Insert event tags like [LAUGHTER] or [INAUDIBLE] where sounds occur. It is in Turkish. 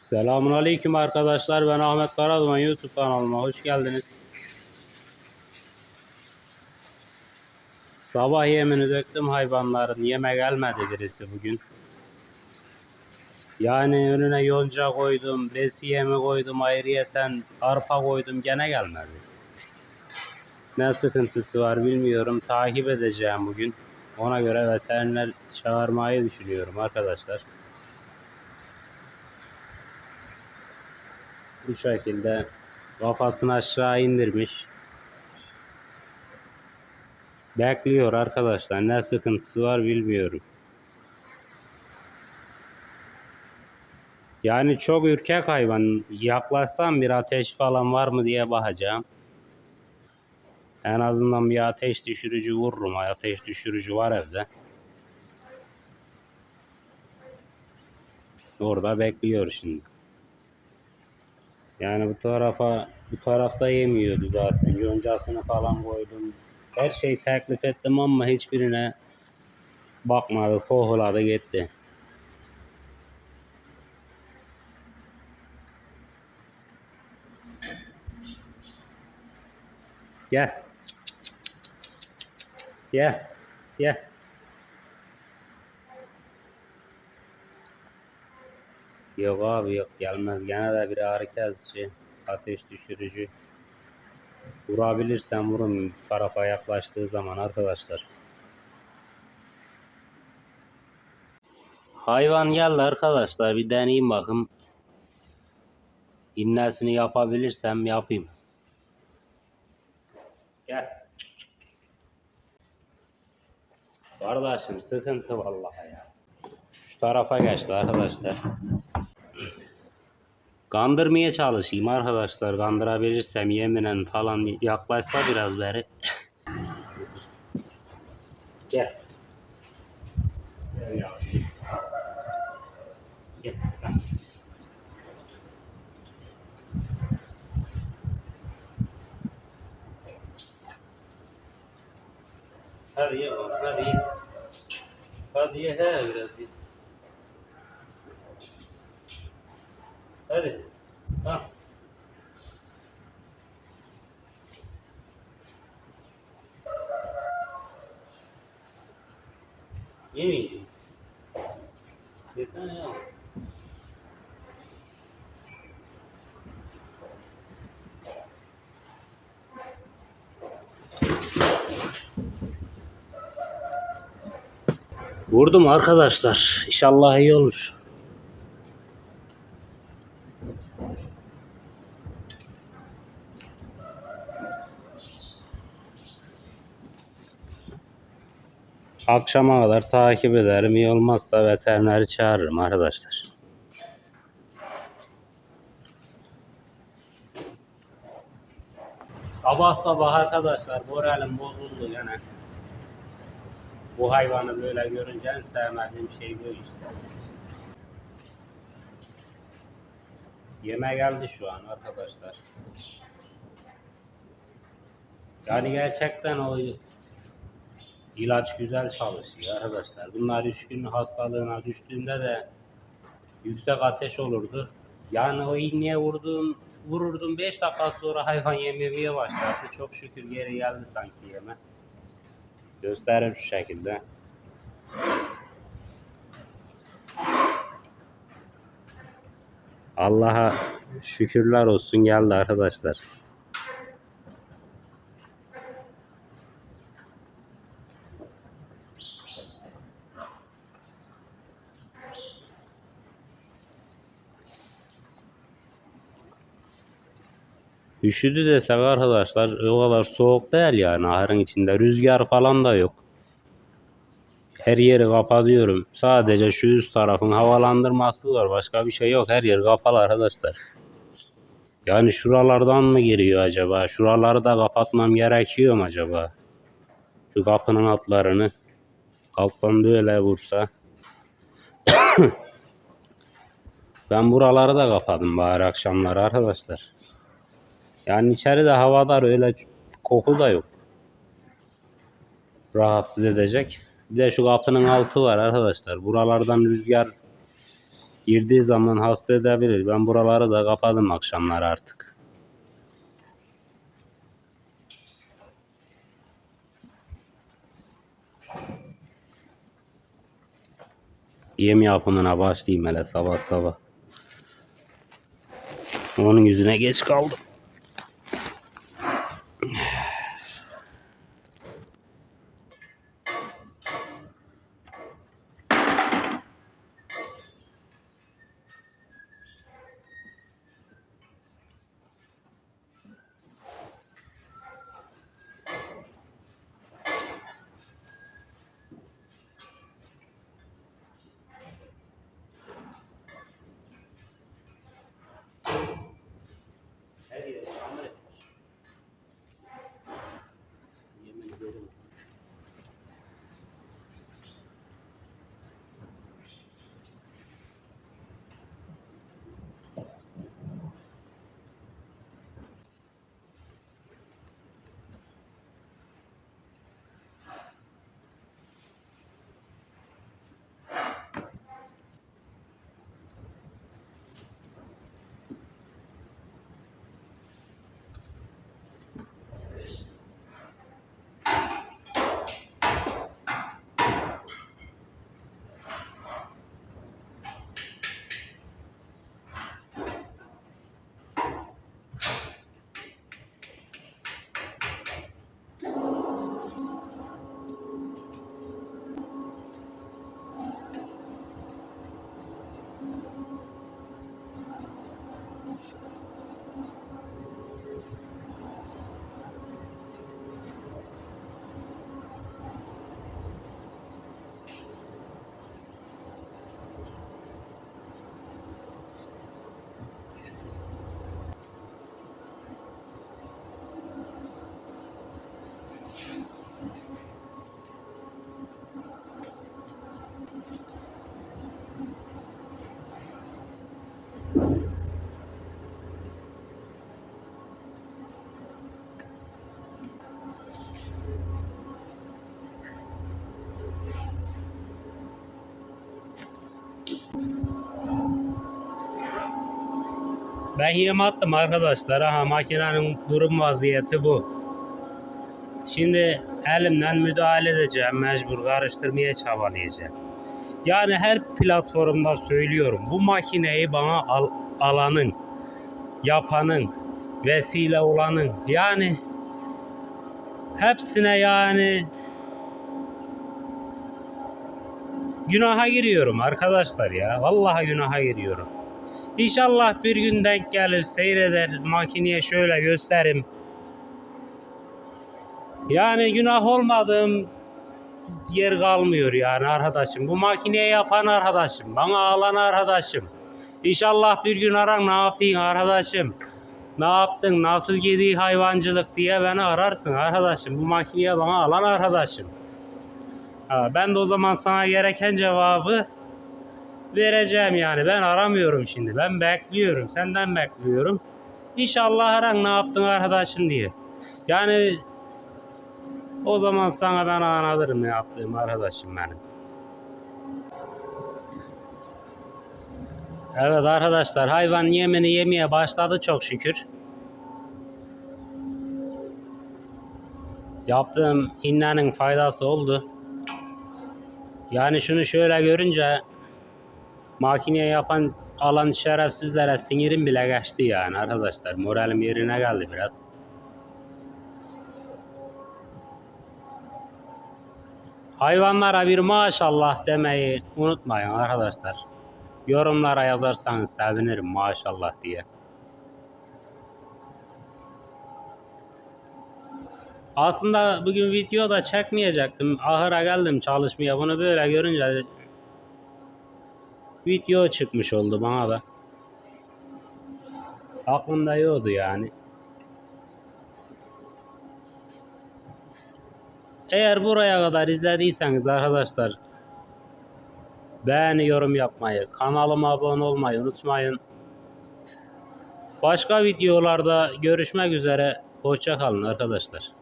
Selamun Aleyküm arkadaşlar. Ben Ahmet Karaduman YouTube kanalıma hoş geldiniz. Sabah yemini döktüm hayvanların. Yeme gelmedi birisi bugün. Yani önüne yonca koydum, besi yemi koydum, ayrıyeten arpa koydum gene gelmedi. Ne sıkıntısı var bilmiyorum. Takip edeceğim bugün. Ona göre veteriner çağırmayı düşünüyorum arkadaşlar. Bu şekilde kafasını aşağı indirmiş. Bekliyor arkadaşlar. Ne sıkıntısı var bilmiyorum. Yani çok ürkek hayvan. Yaklaşsam bir ateş falan var mı diye bakacağım. En azından bir ateş düşürücü vururum. Ateş düşürücü var evde. Orada bekliyor şimdi. Yani bu tarafa bu tarafta yemiyordu zaten. Yoncasını falan koydum. Her şeyi teklif ettim ama hiçbirine bakmadı. Kohuladı gitti. Gel. Gel. Gel. Yok abi yok gelmez. Gene de bir ağrı kesici, ateş düşürücü. Vurabilirsem vurun tarafa yaklaştığı zaman arkadaşlar. Hayvan geldi arkadaşlar. Bir deneyeyim bakayım. İnnesini yapabilirsem yapayım. Gel. Kardeşim sıkıntı vallahi ya. Şu tarafa geçti arkadaşlar. Kandırmaya çalışayım arkadaşlar. Kandırabilirsem yeminen falan yaklaşsa biraz beri. Gel. Gel. Gel. Hadi ye hadi ye. Hadi ye he biraz Hadi. Ha. Yemeyeceğim. Yesene ya. Vurdum arkadaşlar. İnşallah iyi olur. Akşama kadar takip ederim. İyi olmazsa veterineri çağırırım arkadaşlar. Sabah sabah arkadaşlar moralim bozuldu gene. Bu hayvanı böyle görünce en sevmediğim şey bu işte. Yeme geldi şu an arkadaşlar. Yani gerçekten o ilaç güzel çalışıyor arkadaşlar. Bunlar üç gün hastalığına düştüğünde de yüksek ateş olurdu. Yani o iğneye vurduğum, vururdum 5 dakika sonra hayvan yememeye başladı. Çok şükür geri geldi sanki yeme. Gösterim şu şekilde. Allah'a şükürler olsun geldi arkadaşlar. Üşüdü desek arkadaşlar o kadar soğuk değil yani ahırın içinde. Rüzgar falan da yok. Her yeri kapatıyorum. Sadece şu üst tarafın havalandırması var. Başka bir şey yok. Her yer kapalı arkadaşlar. Yani şuralardan mı giriyor acaba? Şuraları da kapatmam gerekiyor mu acaba? Şu kapının altlarını. Alttan böyle vursa. [COUGHS] ben buraları da kapadım bari akşamları arkadaşlar. Yani içeride havadar öyle koku da yok. Rahatsız edecek. Bir de şu kapının altı var arkadaşlar. Buralardan rüzgar Girdiği zaman hasta edebilir. Ben buraları da kapadım akşamlar artık. Yem yapımına başlayayım hele sabah sabah. Onun yüzüne geç kaldım. Yeah. Ben yem arkadaşlar. Aha makinenin durum vaziyeti bu. Şimdi elimden müdahale edeceğim. Mecbur karıştırmaya çabalayacağım. Yani her platformda söylüyorum. Bu makineyi bana al- alanın, yapanın, vesile olanın yani hepsine yani günaha giriyorum arkadaşlar ya. Vallahi günaha giriyorum. İnşallah bir gün denk gelir, seyreder, makineye şöyle gösterim. Yani günah olmadığım yer kalmıyor yani arkadaşım. Bu makineyi yapan arkadaşım, bana alan arkadaşım. İnşallah bir gün aran ne yapayım arkadaşım. Ne yaptın, nasıl gidiyor hayvancılık diye beni ararsın arkadaşım. Bu makineye bana alan arkadaşım. Ha, ben de o zaman sana gereken cevabı vereceğim yani. Ben aramıyorum şimdi. Ben bekliyorum. Senden bekliyorum. İnşallah aran ne yaptın arkadaşım diye. Yani o zaman sana ben anlatırım ne yaptığım arkadaşım benim. Evet arkadaşlar hayvan yemini yemeye başladı çok şükür. Yaptığım innenin faydası oldu. Yani şunu şöyle görünce makineye yapan alan şerefsizlere sinirim bile geçti yani arkadaşlar. Moralim yerine geldi biraz. Hayvanlara bir maşallah demeyi unutmayın arkadaşlar. Yorumlara yazarsanız sevinirim maşallah diye. Aslında bugün video da çekmeyecektim. Ahıra geldim çalışmaya. Bunu böyle görünce video çıkmış oldu bana da. Aklımda yoktu yani. Eğer buraya kadar izlediyseniz arkadaşlar beğeni yorum yapmayı, kanalıma abone olmayı unutmayın. Başka videolarda görüşmek üzere. Hoşça kalın arkadaşlar.